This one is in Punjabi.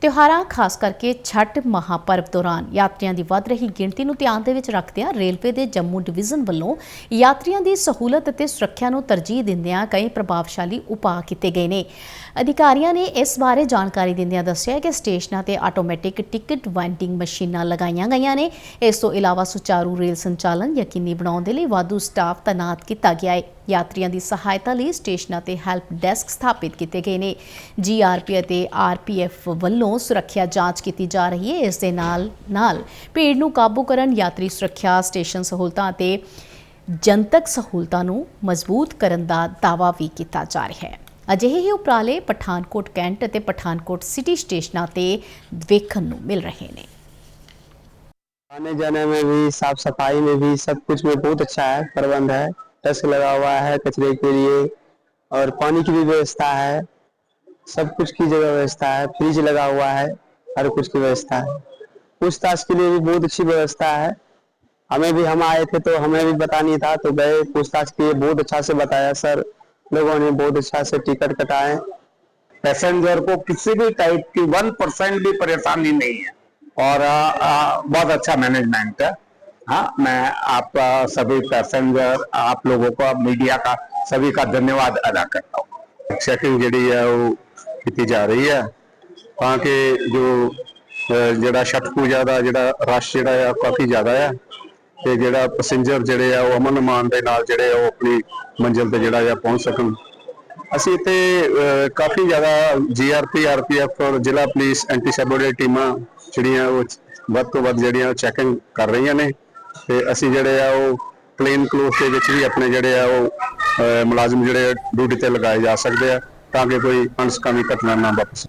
ਤਿਉਹਾਰਾਂ, ਖਾਸ ਕਰਕੇ ਛਠ ਮਹਾਪਰਵ ਦੌਰਾਨ ਯਾਤਰੀਆਂ ਦੀ ਵੱਧ ਰਹੀ ਗਿਣਤੀ ਨੂੰ ਧਿਆਨ ਦੇ ਵਿੱਚ ਰੱਖਦਿਆਂ ਰੇਲਵੇ ਦੇ ਜੰਮੂ ਡਿਵੀਜ਼ਨ ਵੱਲੋਂ ਯਾਤਰੀਆਂ ਦੀ ਸਹੂਲਤ ਅਤੇ ਸੁਰੱਖਿਆ ਨੂੰ ਤਰਜੀਹ ਦਿੰਦਿਆਂ ਕਈ ਪ੍ਰਭਾਵਸ਼ਾਲੀ ਉਪਾਅ ਕੀਤੇ ਗਏ ਨੇ। ਅਧਿਕਾਰੀਆਂ ਨੇ ਇਸ ਬਾਰੇ ਜਾਣਕਾਰੀ ਦਿੰਦਿਆਂ ਦੱਸਿਆ ਕਿ ਸਟੇਸ਼ਨਾਂ ਤੇ ਆਟੋਮੈਟਿਕ ਟਿਕਟ ਵੈਂਡਿੰਗ ਮਸ਼ੀਨਾਂ ਲਗਾਈਆਂ ਗਈਆਂ ਨੇ। ਇਸ ਤੋਂ ਇਲਾਵਾ ਸੁਚਾਰੂ ਰੇਲ ਸੰਚਾਲਨ ਯਕੀਨੀ ਬਣਾਉਣ ਦੇ ਲਈ ਵਾਧੂ ਸਟਾਫ ਤੈਨਾਤ ਕੀਤਾ ਗਿਆ ਹੈ। ਯਾਤਰੀਆਂ ਦੀ ਸਹਾਇਤਾ ਲਈ ਸਟੇਸ਼ਨਾਂ ਤੇ ਹੈਲਪ ਡੈਸਕ ਸਥਾਪਿਤ ਕੀਤੇ ਗਏ ਨੇ। ਜੀਆਰਪੀ ਅਤੇ ਆਰਪੀਐਫ ਵੱਲੋਂ ਸੁਰੱਖਿਆ ਜਾਂਚ ਕੀਤੀ ਜਾ ਰਹੀ ਹੈ ਇਸ ਦੇ ਨਾਲ ਨਾਲ ਭੀੜ ਨੂੰ ਕਾਬੂ ਕਰਨ ਯਾਤਰੀ ਸੁਰੱਖਿਆ ਸਟੇਸ਼ਨ ਸਹੂਲਤਾਂ ਅਤੇ ਜਨਤਕ ਸਹੂਲਤਾਂ ਨੂੰ ਮਜ਼ਬੂਤ ਕਰਨ ਦਾ ਦਾਅਵਾ ਵੀ ਕੀਤਾ ਜਾ ਰਿਹਾ ਹੈ ਅਜਿਹੇ ਹੀ ਉਪਰਾਲੇ ਪਠਾਨਕੋਟ ਕੈਂਟ ਅਤੇ ਪਠਾਨਕੋਟ ਸਿਟੀ ਸਟੇਸ਼ਨਾਂ ਤੇ ਵੇਖਣ ਨੂੰ ਮਿਲ ਰਹੇ ਨੇ आने जाने में भी साफ सफाई में भी सब कुछ में बहुत अच्छा है प्रबंध है डेस्क लगा हुआ है कचरे के लिए और पानी की भी व्यवस्था है सब कुछ की जगह व्यवस्था है फ्रिज लगा हुआ है हर कुछ की व्यवस्था है। पूछताछ के लिए भी बहुत अच्छी व्यवस्था है। हमें भी हम आए थे तो हमें भी बता नहीं था तो गए पूछताछ किए बहुत अच्छा से बताया सर। लोगों ने बहुत अच्छा से टिकट कटाए। पैसेंजर को किसी भी टाइप की वन परसेंट भी परेशानी नहीं है। और आ, आ, बहुत अच्छा मैनेजमेंट है। हाँ मैं आप सभी पैसेंजर आप लोगों को मीडिया का सभी का धन्यवाद अदा करता हूँ। चेकिंग जी है वो ਕੀਤੀ ਜਾ ਰਹੀ ਹੈ। ਤਾਂ ਕਿ ਜੋ ਜਿਹੜਾ ਛਠ ਪੂਜਾ ਦਾ ਜਿਹੜਾ ਰਸ਼ ਜਿਹੜਾ ਆ ਕਾਫੀ ਜ਼ਿਆਦਾ ਆ। ਤੇ ਜਿਹੜਾ ਪੈਸੇਂਜਰ ਜਿਹੜੇ ਆ, ਉਹ ਅਮਨ ਅਮਾਨ ਦੇ ਨਾਲ ਜਿਹੜੇ ਆ, ਉਹ ਆਪਣੀ ਮੰਜ਼ਿਲ ਤੇ ਜਿਹੜਾ ਆ, ਪਹੁੰਚ ਸਕਣ। ਅਸੀਂ ਇੱਥੇ ਕਾਫੀ ਜ਼ਿਆਦਾ ਜੀਆਰਪੀ ਆਰਪੀਐਫ ਔਰ ਜ਼ਿਲ੍ਹਾ ਪੁਲਿਸ ਐਂਟੀ ਸੈਬੋਟੇਜ ਟੀਮਾਂ ਜਿਹੜੀਆਂ, ਉਹ ਵੱਧ ਤੋਂ ਵੱਧ ਜਿਹੜੀਆਂ ਚੈਕਿੰਗ ਕਰ ਰਹੀਆਂ ਨੇ। ਤੇ ਅਸੀਂ ਜਿਹੜੇ ਆ, ਉਹ ਪਲੇਨ ਕਲੋਥ ਦੇ ਵਿੱਚ ਵੀ ਆਪਣੇ ਜਿਹੜੇ ਆ, ਉਹ ਮੁਲਾਜ਼ਮ ਜਿਹੜੇ ਡਿਊਟੀ ਤੇ ਲਗਾਏ ਜਾ ਸਕਦੇ ਆ। ਤਾਂ ਕਿ ਕੋਈ ਅਣਸਕਾਮੀ ਘਟਨਾ ਨਾ ਵਾਪਰ